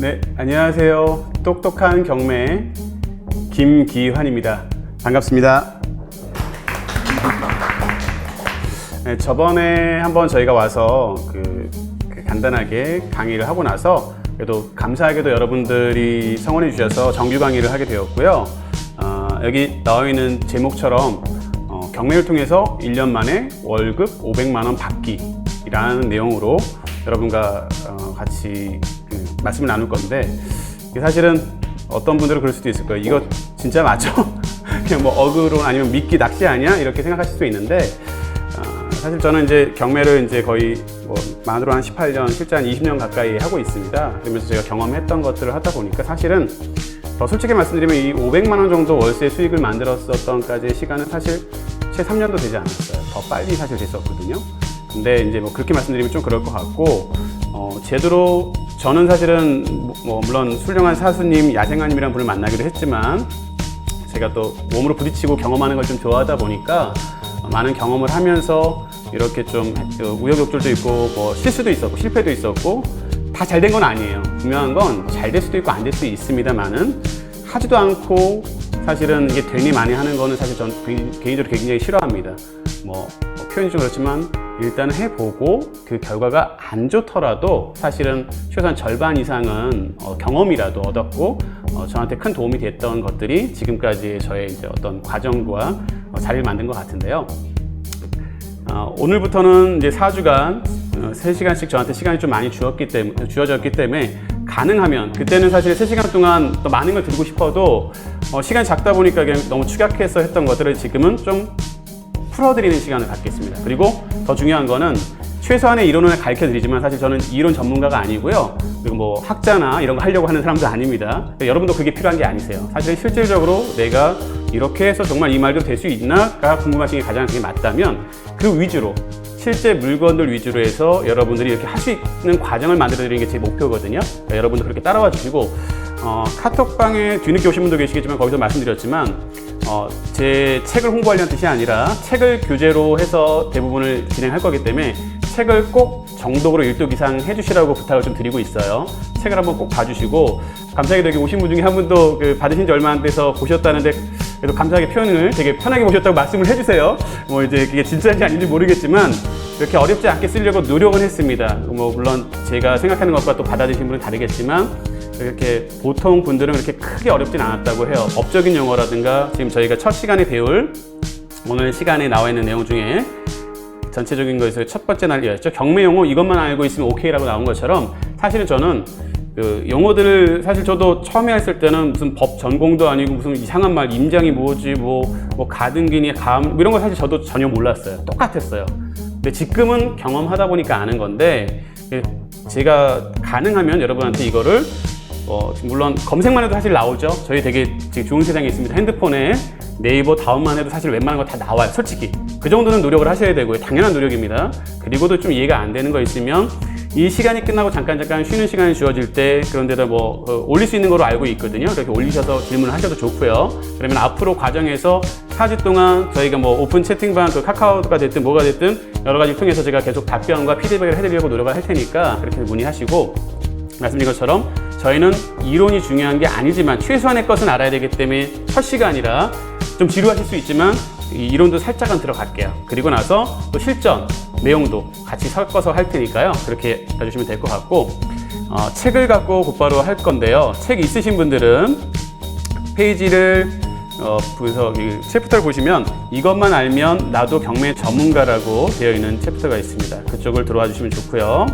네, 안녕하세요. 똑똑한 경매 김기환입니다. 반갑습니다. 네, 저번에 한번 저희가 와서 그, 그 간단하게 강의를 하고 나서 그래도 감사하게도 여러분들이 성원해 주셔서 정규 강의를 하게 되었고요. 어, 여기 나와 있는 제목처럼 어, 경매를 통해서 1년 만에 월급 500만 원 받기라는 내용으로 여러분과 어, 같이 그 말씀을 나눌 건데 이게 사실은 어떤 분들은 그럴 수도 있을 거예요. 이거 진짜 맞죠? 그냥 뭐 어그로 아니면 미끼 낚시 아니야? 이렇게 생각하실 수도 있는데 어, 사실 저는 이제 경매를 이제 거의 뭐 만으로 한 18년, 실제 한 20년 가까이 하고 있습니다. 그러면서 제가 경험했던 것들을 하다 보니까 사실은 더 솔직히 말씀드리면 이 500만 원 정도 월세 수익을 만들었었던까지의 시간은 사실 채 3년도 되지 않았어요. 더 빨리 사실 됐었거든요. 근데 이제 뭐 그렇게 말씀드리면 좀 그럴 것 같고 어, 제대로 저는 사실은 뭐- 뭐 물론 훌륭한 사수님, 야생아님이라는 분을 만나기도 했지만 제가 또 몸으로 부딪히고 경험하는 걸 좀 좋아하다 보니까 많은 경험을 하면서 이렇게 좀 우여곡절도 있고 뭐 실수도 있었고 실패도 있었고 다 잘 된 건 아니에요. 분명한 건 잘 될 수도 있고 안 될 수도 있습니다만은 하지도 않고 사실은 이게 되니 많이 하는 거는 사실 전 개인- 개인적으로 굉장히 싫어합니다. 뭐, 뭐 표현이 좀 그렇지만 일단 해보고 그 결과가 안 좋더라도 사실은 최소한 절반 이상은 어, 경험이라도 얻었고 어, 저한테 큰 도움이 됐던 것들이 지금까지 저의 이제 어떤 과정과 어, 자리를 만든 것 같은데요. 어, 오늘부터는 이제 4주간 어, 3시간씩 저한테 시간이 좀 많이 주었기 때문에, 주어졌기 때문에 가능하면 그때는 사실 3시간 동안 또 많은 걸 드리고 싶어도 어, 시간이 작다 보니까 그냥 너무 축약해서 했던 것들을 지금은 좀 풀어드리는 시간을 갖겠습니다. 그리고 더 중요한 거는 최소한의 이론을 가르쳐 드리지만 사실 저는 이론 전문가가 아니고요. 그리고 뭐 학자나 이런 거 하려고 하는 사람도 아닙니다. 여러분도 그게 필요한 게 아니세요. 사실 실질적으로 내가 이렇게 해서 정말 이 말도 될 수 있나가 궁금하신 게 가장 그게 맞다면 그 위주로 실제 물건들 위주로 해서 여러분들이 이렇게 할 수 있는 과정을 만들어 드리는 게 제 목표거든요. 그러니까 여러분들 그렇게 따라와 주시고 어, 카톡방에 뒤늦게 오신 분도 계시겠지만 거기서 말씀드렸지만 어, 제 책을 홍보하려는 뜻이 아니라 책을 교재로 해서 대부분을 진행할 거기 때문에 책을 꼭 정독으로 일독 이상 해주시라고 부탁을 좀 드리고 있어요. 책을 한번 꼭 봐주시고 감사하게도 여기 오신 분 중에 한 분도 그 받으신 지 얼마 안 돼서 보셨다는데 그래도 감사하게 표현을 되게 편하게 보셨다고 말씀을 해주세요. 뭐 이제 그게 진짜인지 아닌지 모르겠지만 이렇게 어렵지 않게 쓰려고 노력은 했습니다. 뭐 물론 제가 생각하는 것과 또 받아들이신 분은 다르겠지만 이렇게 보통 분들은 그렇게 크게 어렵진 않았다고 해요. 법적인 용어라든가 지금 저희가 첫 시간에 배울 오늘 시간에 나와 있는 내용 중에 전체적인 거에서 첫 번째 날이었죠. 경매 용어 이것만 알고 있으면 오케이라고 나온 것처럼 사실은 저는 그 용어들을 사실 저도 처음에 했을 때는 무슨 법 전공도 아니고 무슨 이상한 말 임장이 뭐지 뭐, 뭐 가등기니 감뭐 이런 거 사실 저도 전혀 몰랐어요. 똑같았어요. 근데 지금은 경험하다 보니까 아는 건데 예, 제가 가능하면 여러분한테 이거를 어, 물론 검색만 해도 사실 나오죠. 저희 되게 지금 좋은 세상에 있습니다. 핸드폰에 네이버 다운만 해도 사실 웬만한 거 다 나와요. 솔직히. 그 정도는 노력을 하셔야 되고요. 당연한 노력입니다. 그리고도 좀 이해가 안 되는 거 있으면 이 시간이 끝나고 잠깐 잠깐 쉬는 시간이 주어질 때 그런데다 뭐 어, 올릴 수 있는 거로 알고 있거든요. 그렇게 올리셔서 질문을 하셔도 좋고요. 그러면 앞으로 과정에서 4주 동안 저희가 뭐 오픈 채팅방 그 카카오가 됐든 뭐가 됐든 여러 가지 통해서 제가 계속 답변과 피드백을 해드리려고 노력을 할 테니까 그렇게 문의하시고 말씀드린 것처럼 저희는 이론이 중요한 게 아니지만 최소한의 것은 알아야 되기 때문에 첫 시간이라 좀 지루하실 수 있지만 이 이론도 살짝은 들어갈게요. 그리고 나서 또 실전 내용도 같이 섞어서 할 테니까요. 그렇게 해주시면 될 것 같고 어, 책을 갖고 곧바로 할 건데요. 책 있으신 분들은 페이지를 어, 이 챕터를 보시면 이것만 알면 나도 경매 전문가라고 되어 있는 챕터가 있습니다. 그쪽을 들어와 주시면 좋고요.